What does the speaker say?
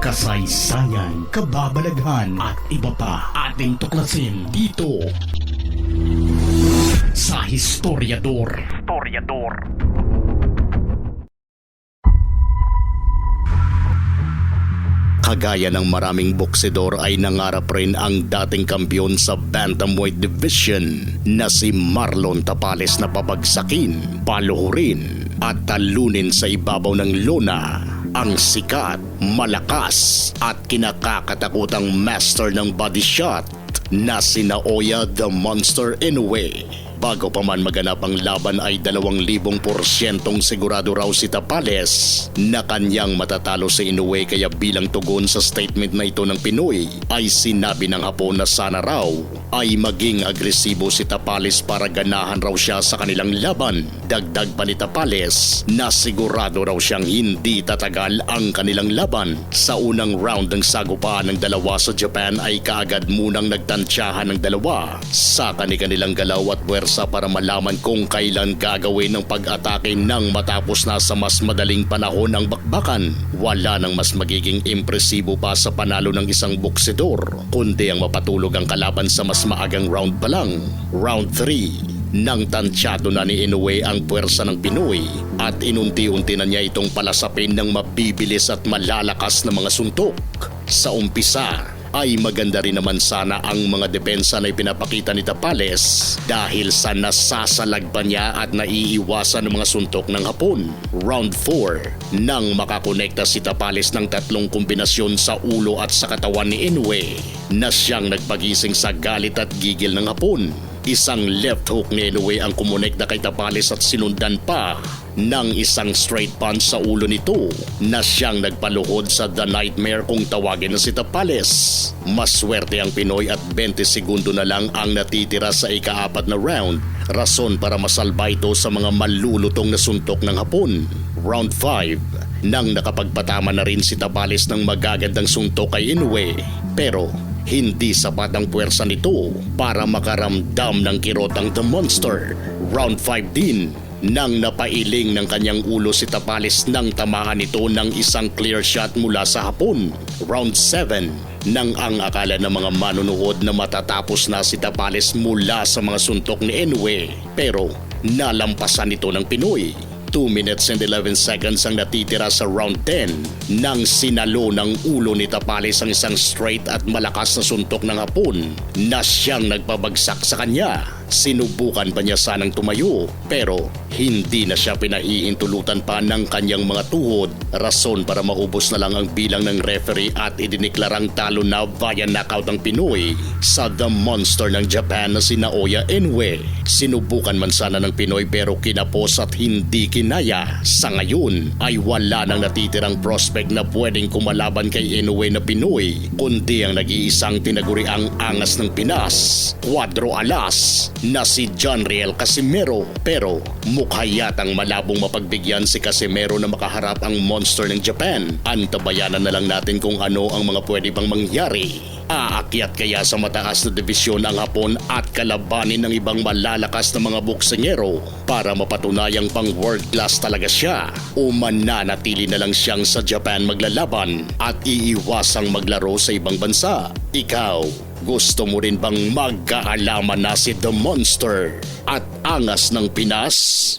kasaysayan, kababalaghan at iba pa ating tuklasin dito sa Historiador. Historiador. Kagaya ng maraming boksidor ay nangarap rin ang dating kampiyon sa Bantamweight Division na si Marlon Tapales na pabagsakin, paluhurin at talunin sa ibabaw ng lona ang sikat, malakas at kinakakatakutang master ng body shot na si Naoya the Monster Inoue. Bago pa man maganap ang laban ay 2,000 porsyentong sigurado raw si Tapales na kanyang matatalo si Inoue kaya bilang tugon sa statement na ito ng Pinoy ay sinabi ng Hapon na sana raw ay maging agresibo si Tapales para ganahan raw siya sa kanilang laban. Dagdag pa ni Tapales na sigurado raw siyang hindi tatagal ang kanilang laban. Sa unang round ng sagupaan ng dalawa sa Japan ay kaagad munang nagtansyahan ng dalawa sa kanilang galaw at puwersa para malaman kung kailan gagawin ang pag-atake nang matapos na sa mas madaling panahon ang bakbakan. Wala nang mas magiging impresibo pa sa panalo ng isang boksidor, kundi ang mapatulog ang kalaban sa mas maagang round pa lang. Round 3 nang tansyado na ni Inoue ang puwersa ng Pinoy at inunti-unti na niya itong palasapin ng mabibilis at malalakas na mga suntok. Sa umpisa ay maganda rin naman sana ang mga depensa na ipinapakita ni Tapales dahil sa nasasalag pa niya at naiiwasan ng mga suntok ng hapon. Round 4 nang makakonekta si Tapales ng tatlong kombinasyon sa ulo at sa katawan ni Inoue na siyang nagpagising sa galit at gigil ng hapon. Isang left hook ni Inoue ang kumonekta kay Tapales at sinundan pa ng isang straight punch sa ulo nito na siyang nagpaluhod sa The Nightmare kung tawagin na si Tapales. Maswerte ang Pinoy at 20 segundo na lang ang natitira sa ikaapat na round. Rason para masalba ito sa mga malulutong na suntok ng hapon. Round 5 nang nakapagpatama na rin si Tapales ng magagandang suntok kay Inoue. Pero hindi sapat ang puwersa nito para makaramdam ng kirot ang The Monster. Round 5 din nang napailing ng kanyang ulo si Tapales nang tamaan ito ng isang clear shot mula sa hapon. Round 7 nang ang akala ng mga manunood na matatapos na si Tapales mula sa mga suntok ni Inoue pero nalampasan ito ng Pinoy. 2 minutes and 11 seconds ang natitira sa round 10 nang sinalo ng ulo ni Tapales ang isang straight at malakas na suntok ng hapon na siyang nagpabagsak sa kanya. Sinubukan pa niya sanang tumayo pero hindi na siya pinaiintulutan pa ng kanyang mga tuhod rason para maubos na lang ang bilang ng referee at idiniklarang talo na via knockout ang Pinoy sa The Monster ng Japan na si Naoya Inoue. Sinubukan man sana ng Pinoy pero kinapos at hindi kinaya. Sa ngayon ay wala nang natitirang prospect na pwedeng kumalaban kay Inoue na Pinoy kundi ang nag-iisang tinaguriang angas ng Pinas, Cuadro Alas na si John Riel Casimero. Pero mukha yatang malabong mapagbigyan si Casimero na makaharap ang monster ng Japan. Antabayanan na lang natin kung ano ang mga pwede pang mangyari. Aakyat kaya sa mataas na divisyon ang Hapon at kalabanin ng ibang malalakas na mga boksingero para mapatunayang pang world class talaga siya o mananatili na lang siyang sa Japan maglalaban at iiwasang maglaro sa ibang bansa. Ikaw, gusto mo rin bang magkaalaman na si The Monster at angas ng Pinas?